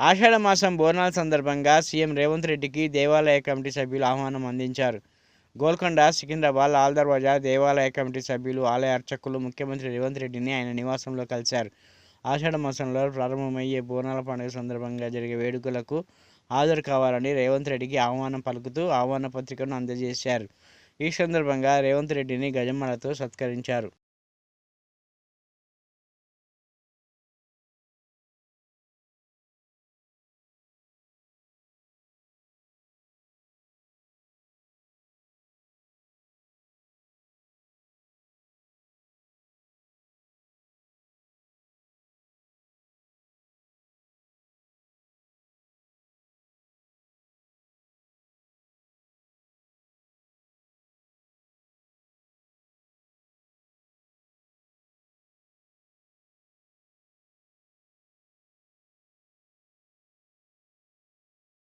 ఆషాఢ మాసం బోనాల సందర్భంగా సీఎం రేవంత్ రెడ్డికి దేవాలయ కమిటీ సభ్యులు ఆహ్వానం అందించారు. గోల్కొండ సికింద్రాబాద్ లాల్ దర్వాజా దేవాలయ కమిటీ సభ్యులు ఆలయ అర్చకులు ముఖ్యమంత్రి రేవంత్ రెడ్డిని ఆయన నివాసంలో కలిశారు. ఆషాఢ మాసంలో ప్రారంభమయ్యే బోనాల పండుగ సందర్భంగా జరిగే వేడుకలకు హాజరు కావాలని రేవంత్ రెడ్డికి ఆహ్వానం పలుకుతూ ఆహ్వాన పత్రికను అందజేశారు. ఈ సందర్భంగా రేవంత్ రెడ్డిని గజమ్మలతో సత్కరించారు.